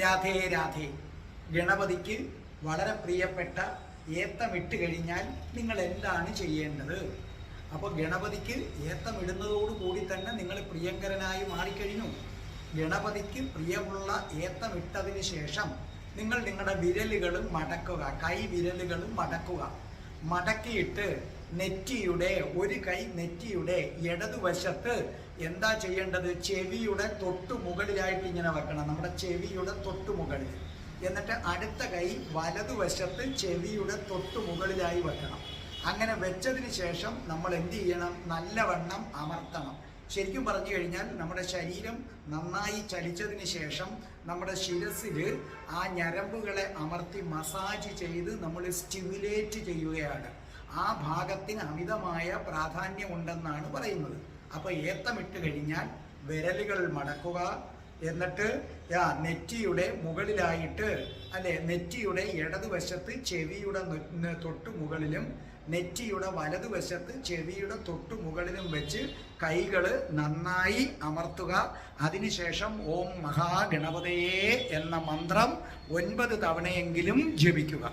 രാധേ രാധേ. ഗണപതിക്ക് വളരെ പ്രിയപ്പെട്ട ഏത്തമിട്ട് കഴിഞ്ഞാൽ നിങ്ങൾ എന്താണ് ചെയ്യേണ്ടത്? അപ്പോൾ ഗണപതിക്ക് ഏത്തമിടുന്നതോടുകൂടി തന്നെ നിങ്ങൾ പ്രിയങ്കരനായി മാറിക്കഴിഞ്ഞു. ഗണപതിക്ക് പ്രിയമുള്ള ഏത്തമിട്ടതിന് ശേഷം നിങ്ങൾ നിങ്ങളുടെ വിരലുകളും മടക്കുക കൈ വിരലുകളും മടക്കുക. മടക്കിയിട്ട് നെറ്റിയുടെ ഒരു കൈ നെറ്റിയുടെ ഇടതുവശത്ത് എന്താ ചെയ്യേണ്ടത്? ചെവിയുടെ തൊട്ടു മുകളിലായിട്ട് ഇങ്ങനെ വെക്കണം. നമ്മുടെ ചെവിയുടെ തൊട്ടു മുകളിൽ. എന്നിട്ട് അടുത്ത കൈ വലതുവശത്ത് ചെവിയുടെ തൊട്ടു മുകളിലായി വെക്കണം. അങ്ങനെ വെച്ചതിന് ശേഷം നമ്മൾ എന്ത് ചെയ്യണം? നല്ലവണ്ണം അമർത്തണം. ശരിക്കും പറഞ്ഞു കഴിഞ്ഞാൽ നമ്മുടെ ശരീരം നന്നായി ചലിച്ചതിന് ശേഷം നമ്മുടെ ശിരസിൽ ആ ഞരമ്പുകളെ അമർത്തി മസാജ് ചെയ്ത് നമ്മൾ സ്റ്റിമുലേറ്റ് ചെയ്യുകയാണ്. ആ ഭാഗത്തിന് അമിതമായ പ്രാധാന്യമുണ്ടെന്നാണ് പറയുന്നത്. അപ്പോൾ ഏത്തമിട്ട് കഴിഞ്ഞാൽ വിരലുകൾ മടക്കുക എന്നിട്ട് ആ നെറ്റിയുടെ മുകളിലായിട്ട് അല്ലെ നെറ്റിയുടെ ഇടതുവശത്ത് ചെവിയുടെ തൊട്ടു മുകളിലും നെറ്റിയുടെ വലതുവശത്ത് ചെവിയുടെ തൊട്ടു മുകളിലും വെച്ച് കൈകൾ നന്നായി അമർത്തുക. അതിനുശേഷം ഓം മഹാഗണപതയേ എന്ന മന്ത്രം ഒൻപത് തവണയെങ്കിലും ജപിക്കുക.